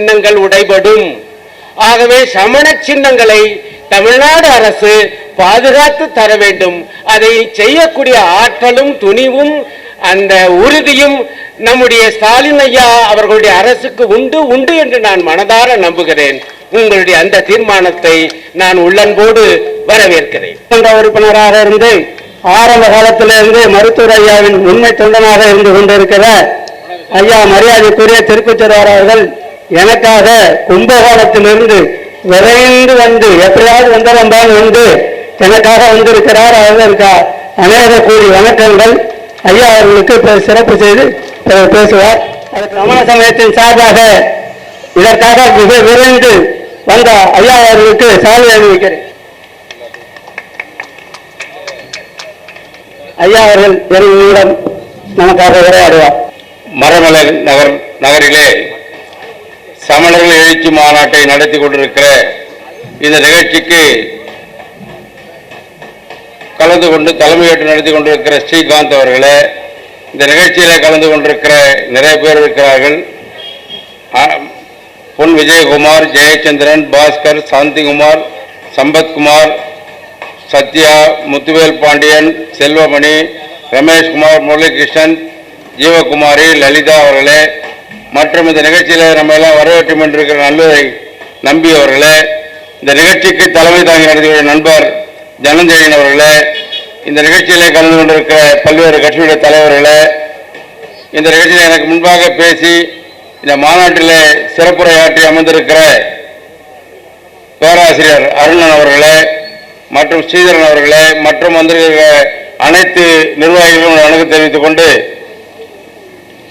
சின்னங்கள் உடைபடும். ஆகவே சமண சின்னங்களை தமிழ்நாடு அரசு பாதுகாத்து தர வேண்டும். அதை செய்யக்கூடிய ஆற்றலும் துணிவும் அந்த உறுதியும் நம்முடைய ஸ்டாலின் ஐயா அவர்களுடைய அரசுக்கு உண்டு உண்டு என்று நான் மனதார நம்புகிறேன். உங்களுடைய அந்த தீர்மானத்தை நான் உள்ளன்போடு வரவேற்கிறேன். சட்டமன்ற உறுப்பினராக இருந்து ஆரம்ப காலத்திலிருந்து மருத்துவர் ஐயாவின் உண்மை தொண்டனாக இருந்து கொண்டிருக்கிற ஐயா மரியாதைக்குரிய திருப்பச்சூரார் அவர்கள் எனக்காக கும்பகோணத்திலிருந்து விரைந்து வந்து எப்படியாவது வந்தவன் வந்து எனக்காக வந்திருக்கிறார் அதற்கு அநேக கூடி வணக்கங்கள். ஐயா அவர்களுக்கு சிறப்பு செய்து பேசுவார். அதற்கு ரமண சமயத்தின் சார்பாக இதற்காக மிக விரைந்து வந்த ஐயா அவர்களுக்கு சாலை அணிவிக்கிறேன். ஐயா அவர்கள் என்னிடம் நமக்காக உரையாடுவார். மரமலை நகர் நகரிலே சமணர்கள் எழுச்சி மாநாட்டை நடத்தி கொண்டிருக்கிற இந்த நிகழ்ச்சிக்கு கலந்து கொண்டு தலைமையேற்று நடத்தி கொண்டிருக்கிற ஸ்ரீகாந்த் அவர்களே இந்த நிகழ்ச்சியில் கலந்து கொண்டிருக்கிற நிறைய பேர் இருக்கிறார்கள். பொன் விஜயகுமார் ஜெயச்சந்திரன் பாஸ்கர் சாந்திகுமார் சம்பத்குமார் சத்யா முத்துவேல் பாண்டியன் செல்வமணி ரமேஷ்குமார் முரளிகிருஷ்ணன் ஜீவகுமாரி லலிதா அவர்களே மற்றும் இந்த நிகழ்ச்சியில் நம்ம எல்லாம் வரவேற்றும் என்றிருக்கிற நல்லுரை நம்பி அவர்களே இந்த நிகழ்ச்சிக்கு தலைமை தாங்கி நடத்திய நண்பர் ஜனஞ்செழியன் அவர்களே இந்த நிகழ்ச்சியில் கலந்து கொண்டிருக்கிற பல்வேறு கட்சியுடைய தலைவர்களே இந்த நிகழ்ச்சியில் எனக்கு முன்பாக பேசி இந்த மாநாட்டில் சிறப்புரையாற்றி அமர்ந்திருக்கிற பேராசிரியர் அருணன் அவர்களே மற்றும் ஸ்ரீதரன் அவர்களே மற்றும் வந்திருக்கிற அனைத்து நிர்வாகிகளும் வணக்கம் தெரிவித்துக் கொண்டு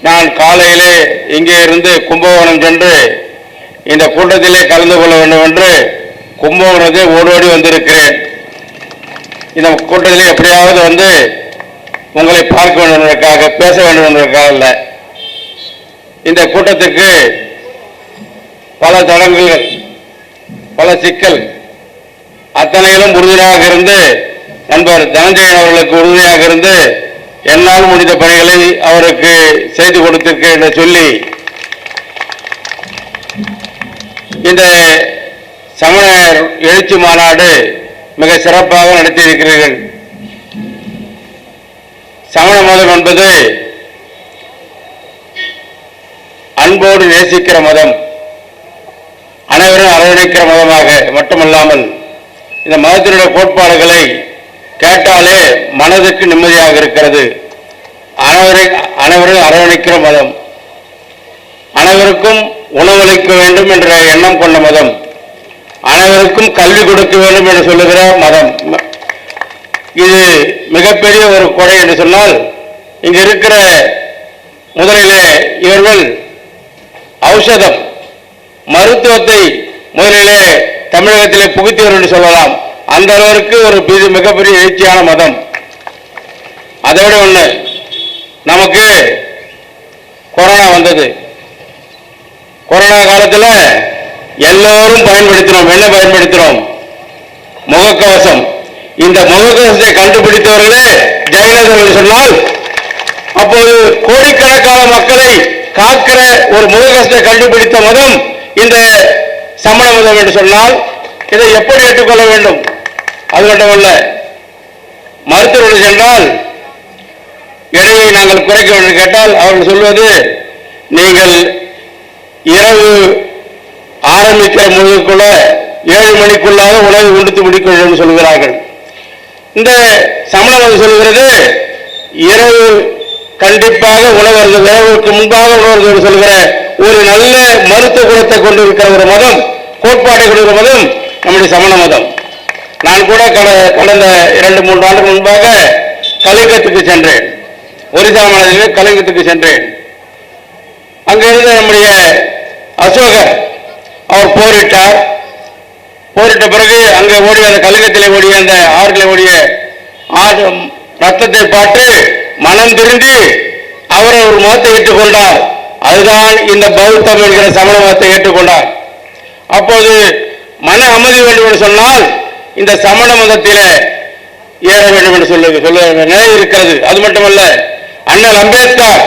நான் காலையிலே இங்கே இருந்து கும்பகோணம் சென்று இந்த கூட்டத்திலே கலந்து கொள்ள வேண்டும் என்று கும்பகோணத்தை ஓடோடி வந்திருக்கிறேன். இந்த கூட்டத்திலே எப்படியாவது வந்து உங்களை பார்க்க வேண்டும் என்பதற்காக பேச வேண்டும் என்பதற்காக அல்ல. இந்த கூட்டத்துக்கு பல தடங்குகள் பல சிக்கல் அத்தனையிலும் உறுதுணையாக இருந்து நண்பர் தனஞ்சயன் அவர்களுக்கு உறுதுணையாக இருந்து என்னால் முடிந்த பணிகளை அவருக்கு செய்து கொடுத்திருக்கேன் என்று சொல்லி இந்த சமணர் எழுச்சி மாநாடு மிக சிறப்பாக நடத்தியிருக்கிறீர்கள். சமண மதம் என்பது அன்போடு நேசிக்கிற மதம் அனைவரும் அரவணைக்கிற மதமாக மட்டுமல்லாமல் இந்த மதத்தினுடைய கோட்பாடுகளை கேட்டாலே மனதுக்கு நிம்மதியாக இருக்கிறது. அனைவரை அனைவரும் அரவணைக்கிற மதம். அனைவருக்கும் உணவளிக்க வேண்டும் என்ற எண்ணம் கொண்ட மதம். அனைவருக்கும் கல்வி கொடுக்க வேண்டும் என்று சொல்லுகிற மதம். இது மிகப்பெரிய ஒரு கொடை என்று சொன்னால் இங்க இருக்கிற முதலிலே இவர்கள் ஔஷதம் மருத்துவத்தை முதலிலே தமிழகத்திலே புகுத்தியவர் என்று சொல்லலாம். அந்த அளவிற்கு ஒரு மிகப்பெரிய எழுச்சியான மதம். அதை விட நமக்கு கொரோனா வந்தது. கொரோனா காலத்தில் எல்லோரும் பயன்படுத்தினோம். என்ன பயன்படுத்தினோம்? முகக்கவசம். இந்த முகக்கவசத்தை கண்டுபிடித்தவர்களே ஜெயலலிதா என்று சொன்னால் அப்போது கோடிக்கணக்கான மக்களை காக்கிற ஒரு முகக்கவசத்தை கண்டுபிடித்த மதம் இந்த சமண மதம் என்று சொன்னால் இதை எப்படி ஏற்றுக்கொள்ள வேண்டும்? அது மட்டுமல்ல மருத்துவர்கள் சென்றால் எடையை நாங்கள் குறைக்க வேண்டும் என்று கேட்டால் அவர்கள் சொல்வது நீங்கள் இரவு ஆரம்பிக்கிற முழுக்குள்ள ஏழு மணிக்குள்ளாக உணவை உண்டுத்து முடிக்க வேண்டும் சொல்கிறார்கள். இந்த சமணம் சொல்கிறது இரவு கண்டிப்பாக உணவருது இரவுக்கு முன்பாக உணவர்கள் சொல்கிற ஒரு நல்ல மருத்துவ குணத்தை கொண்டிருக்கிற ஒரு மதம் கோட்பாட்டை கொண்டிருக்கிற மதம் நம்முடைய சமண மதம். நான் கூட கட- கடந்த இரண்டு மூன்று ஆண்டுகள் முன்பாக கலிங்கத்துக்கு சென்றேன். ஒரிசா மாநிலத்தில் கலிங்கத்துக்கு சென்றேன். அங்கிருந்து நம்முடைய அசோகர் அவர் போரிட்டார். போரிட்ட பிறகு அங்கே ஓடிய அந்த கலிங்கத்திலே ஓடிய அந்த ஆறுகளை ஓடிய ரத்தத்தை பார்த்து மனம் திருந்தி அவரை ஒரு மதத்தை ஏற்றுக்கொண்டார் அதுதான் இந்த பௌத்தம் என்கிற சமண மதத்தை ஏற்றுக்கொண்டார் அப்போது மன அமைதி வேண்டும் என்று சொன்னால் இந்த சமண மதத்திலே ஏற வேண்டும் என்று சொல்ல சொல்ல நிலை இருக்கிறது. அது மட்டுமல்ல அண்ணல் அம்பேத்கர்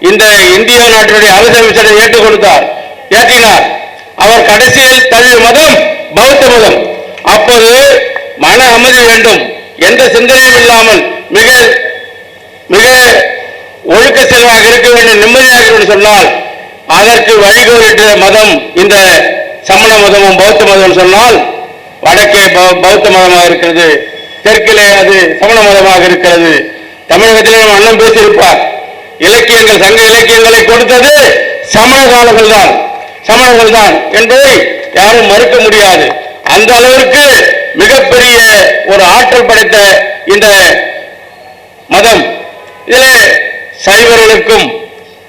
இந்த இந்திய நாட்டினுடைய அரசியலமைச்சரை ஏற்றுக் கொடுத்தார். ஏற்றினார். அவர் கடைசியில் தழுவிய மதம் பௌத்த மதம் அப்போது மன அமைதி வேண்டும். எந்த சிந்தனையும் இல்லாமல் மிக மிக ஒழுக்க செல்வாக இருக்க வேண்டும் நிம்மதியாக இருக்க வேண்டும் சொன்னால் அதற்கு வழிகோலிட்ட மதம் இந்த சமண மதமும் பௌத்த மதம் சொன்னால் வடக்கே பௌ- பௌத்த மதமாக இருக்கிறது தெற்கிலே அது சமண மதமாக இருக்கிறது. தமிழகத்திலே நம் அண்ணன் பேசியிருப்பார். இலக்கியங்கள் சங்க இலக்கியங்களை கொடுத்தது சமண காலங்கள் தான் சமணர்கள் தான் என்பதை யாரும் மறுக்க முடியாது. அந்த அளவிற்கு மிகப்பெரிய ஒரு ஆற்றல் படைத்த இந்த மதம். இதில் சைவர்களுக்கும்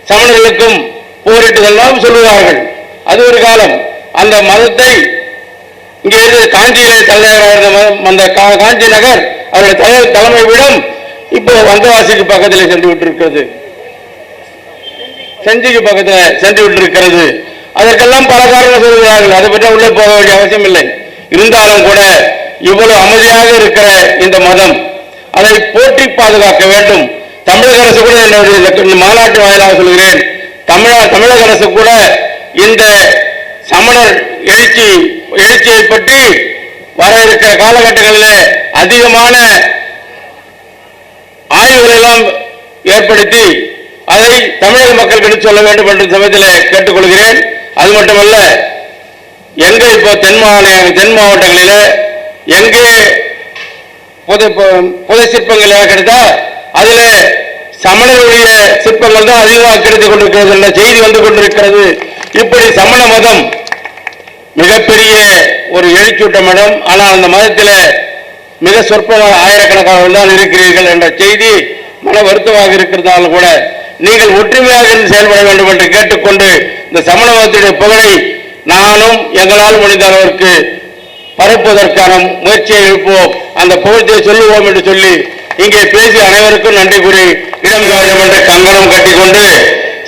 சமணர்களுக்கும் போரிட்டதெல்லாம் சொல்லுவார்கள். அது ஒரு காலம். அந்த மதத்தை இங்கே இருந்து காஞ்சியிலே தலைவராக இருந்த மதம், அந்த கா- காஞ்சி நகர் அவருடைய தலை தலைமை விடம் இப்போ வந்தவாசிக்கு பக்கத்தில் சென்று விட்டிருக்கிறது. செஞ்சிக்கு பக்கத்தில் சென்று விட்டிருக்கிறது. அதற்கெல்லாம் பல காரணம் சொல்கிறார்கள். அதை பற்றி உள்ளே போக வேண்டிய அவசியம் இல்லை. இருந்தாலும் கூட இவ்வளவு அமைதியாக இருக்கிற இந்த மதம் அதை போற்றி பாதுகாக்க வேண்டும். தமிழக அரசு கூட என்னுடைய மாநாட்டு வாயிலாக சொல்கிறேன். தமிழ தமிழக அரசு கூட இந்த சமணர் எழுச்சி எழுச்சியை பற்றி வர இருக்கிற காலகட்டங்களில் அதிகமான எல்லாம் ஏற்படுத்தி அதை தமிழக மக்கள் எடுத்துச் சொல்ல வேண்டும் என்று சமயத்தில் கேட்டுக்கொள்கிறேன். அது மட்டுமல்ல எங்கே இப்போ தென் மாநில தென் மாவட்டங்களில் எங்கே புதை புதை சிற்பங்கள் கிடைத்தா அதுல சமணர்களுடைய சிற்பங்கள் தான் அதிகமாக கிடைத்துக் கொண்டிருக்கிறது என்ற செய்தி வந்து கொண்டிருக்கிறது. இப்படி சமண மதம் மிகப்பெரிய ஒரு எழுச்சூட்ட மதம். ஆனால் அந்த மதத்தில் மிக சொற்ப ஆயிரக்கணக்கானவர்கள் தான் இருக்கிறீர்கள் என்ற செய்தி மன வருத்தமாக இருக்கிறதாலும் கூட நீங்கள் ஒற்றுமையாக செயல்பட வேண்டும் என்று கேட்டுக்கொண்டு இந்த சமணவத்தினுடைய புகழை நானும் எங்களால் முடிந்த அளவிற்கு பரப்புவதற்கான முயற்சியை எழுப்போம் அந்த புகழ்ச்சியை சொல்லுவோம் என்று சொல்லி இங்கே பேசிய அனைவருக்கும் நன்றி கூறி இடம் காரியம் என்று கங்கணம் கட்டிக்கொண்டு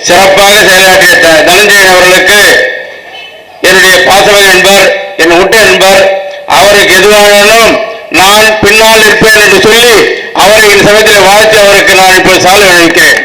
சிறப்பாக செயலாற்றிய தனஞ்சயன் அவர்களுக்கு என்னுடைய பாசவன் என்பர் என் உட்ட என்பர் அவருக்கு எதுவானாலும் நான் பின்னால் இருப்பேன் என்று சொல்லி அவரை இந்த சமயத்தில் வாழ்த்து அவருக்கு நான் இப்போ சாலை அளிக்கிறேன்